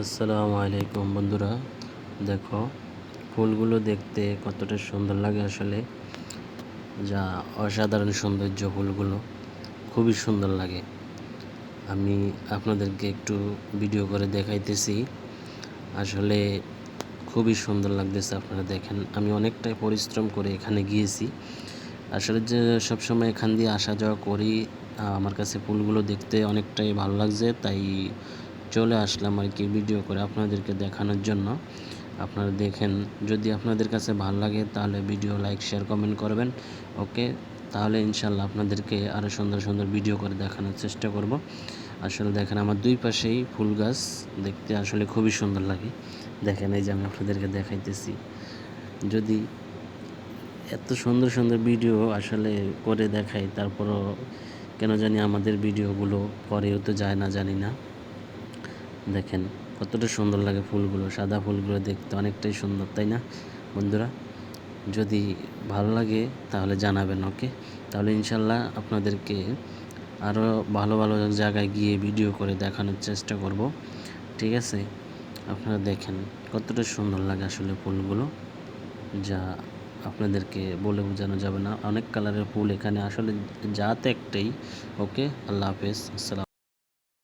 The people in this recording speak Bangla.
আসসালামু আলাইকুম বন্ধুরা। দেখো, ফুলগুলো দেখতে কতটা সুন্দর লাগে আসলে। যা অসাধারণ সৌন্দর্য ফুলগুলো। খুবই সুন্দর লাগে। আমি আপনাদেরকে একটু ভিডিও করে দেখাইতেছি। আসলে খুবই সুন্দর লাগতেছে আপনারা দেখেন। আমি অনেকটাই পরিশ্রম করে এখানে গিয়েছি। আসলে যে সবসময় এখান দিয়ে আসা যাওয়া করি আমার কাছে ফুলগুলো দেখতে অনেকটাই ভালো লাগছে। তাই চলে আসলাম আর কি ভিডিও করে আপনাদেরকে দেখানোর জন্য। আপনারা দেখেন, যদি আপনাদের কাছে ভালো লাগে তাহলে ভিডিও লাইক শেয়ার কমেন্ট করবেন ওকে তাহলে ইনশাল্লাহ আপনাদেরকে আরও সুন্দর সুন্দর ভিডিও করে দেখানোর চেষ্টা করব। আসলে দেখেন, আমার দুই পাশেই ফুল গাছ, দেখতে আসলে খুবই সুন্দর লাগে। দেখেন, এই যে আমি আপনাদেরকে দেখাইতেছি। যদি এত সুন্দর সুন্দর ভিডিও আসলে করে দেখাই, তারপরও কেন জানি আমাদের ভিডিওগুলো পরেও তো যায় না, জানি না। দেখেন, কতটা সুন্দর লাগে ফুলগুলো, সাদা ফুলগুলো দেখতে অনেকটাই সুন্দর, তাই না? বন্ধুরা, যদি ভালো লাগে তাহলে জানাবেন, ওকে? তাহলে ইনশাল্লাহ আপনাদেরকে আরও ভালো ভালো জায়গায় গিয়ে ভিডিও করে দেখানোর চেষ্টা করব, ঠিক আছে? আপনারা দেখেন, কতটা সুন্দর লাগে আসলে ফুলগুলো, যা আপনাদেরকে বলে বোঝানো যাবে না। অনেক কালারের ফুল এখানে, আসলে জাত একটাই, ওকে? আল্লাহ হাফেজ, আসসালাম।